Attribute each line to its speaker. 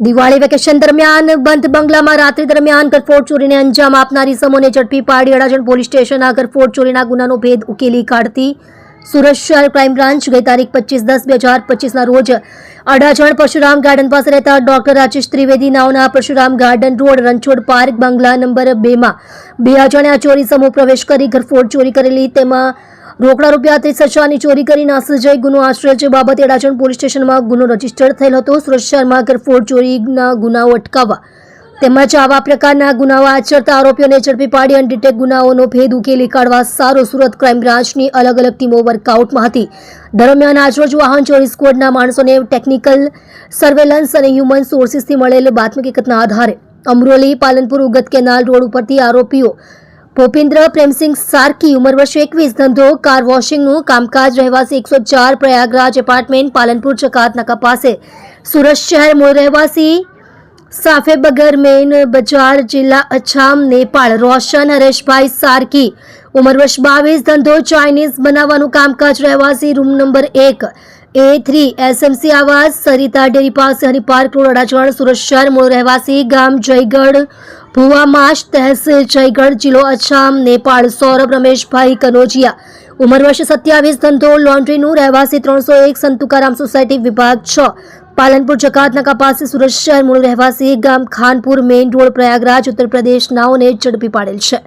Speaker 1: Diwali vacation દરમિયાન બંધ બંગલામાં રાત્રિ દરમિયાન ગરફોડ ચોરીને અંજામ આપનારી સમોને ઝડપી પાડી અડાજણ પોલીસ સ્ટેશનના ગરફોડ ચોરીના ગુનાનો ભેદ ઉકેલી કાઢતી. સુરત શહેર ક્રાઇમ બ્રાન્ચ ગઈ તારીખ પચીસ દસ બે હજાર પચીસના રોજ અડાજણ પરશુરામ ગાર્ડન પાસે રહેતા doctor Rajesh Trivedi નાઓના Parshuram garden road Ranchhod park બંગલા નંબર બેમાં બે અજાણ્યા ચોરી સમૂહ પ્રવેશ કરી ઘરફોડ ચોરી કરેલી. તેમાં રોકડા રૂપિયા ત્રીસ હજારની ચોરી કરી નાસી ગુનો આશ્રય બાબતે અડાજણ પોલીસ સ્ટેશનમાં ગુનો રજિસ્ટર થયેલ હતો. સુરત ઘરફોડ ચોરીના ગુનાઓ અટકાવવા તેમજ આવા પ્રકારના ગુનાઓ આચરતા આરોપીઓને ઝડપી પાડી અનડિટેક ગુનાઓનો ભેદ ઉકેલી કાઢવા સારો સુરત ક્રાઇમ બ્રાન્ચની અલગ અલગ ટીમો વર્કઆઉટમાં હતી. દરમિયાન આજરોજ વાહન ચોરી સ્કવોડના માણસોને ટેકનિકલ સર્વેલન્સ અને હ્યુમન સોર્સિસથી મળેલ બાતમી હકીકતના આધારે અમરોલી પાલનપુર ઉગત કેનાલ રોડ ઉપરથી આરોપીઓ ભૂપેન્દ્ર પ્રેમસિંહ સારકી ઉંમર વર્ષ એકવીસ. ધંધો, કાર વોશિંગનું કામકાજ, રહેવાસી એકસો ચાર, પ્રયાગરાજ એપાર્ટમેન્ટ, પાલનપુર ચકાતનાકા પાસે. સુરત શહેર મૂળ રહેવાસી સાફેબગર મેન બજાર, જિલ્લા અછામ, નેપાળ. રોશન, હરેશભાઈ સારકી ઉંમર વર્ષ બાવીસ. ધંધો, ચાઇનીઝ બનાવવાનું કામકાજ, રહેવાસી રૂમ નંબર એક. એ થ્રી એસએમસી આવાસ સરિતા ડેરી પાસે હરિપાર્ક રોડ અડાજણ સુરત શહેર મૂળ રહેવાસી ગામ જયગઢ ભુવામાશ તહેસીલ જયગઢ જિલ્લો અછામ નેપાળ સૌરભ રમેશભાઈ કનોજિયા ઉંમર વર્ષ સત્યાવીસ ધંધો લોન્ડ્રીનું રહેવાસી ત્રણસો એક સંતુકારામ સોસાયટી વિભાગ છ પાલનપુર જકાતનાકા પાસે સુરત શહેર મૂળ રહેવાસી ગામ ખાનપુર મેઇન રોડ પ્રયાગરાજ ઉત્તર પ્રદેશ નાઓને ઝડપી પાડેલ છે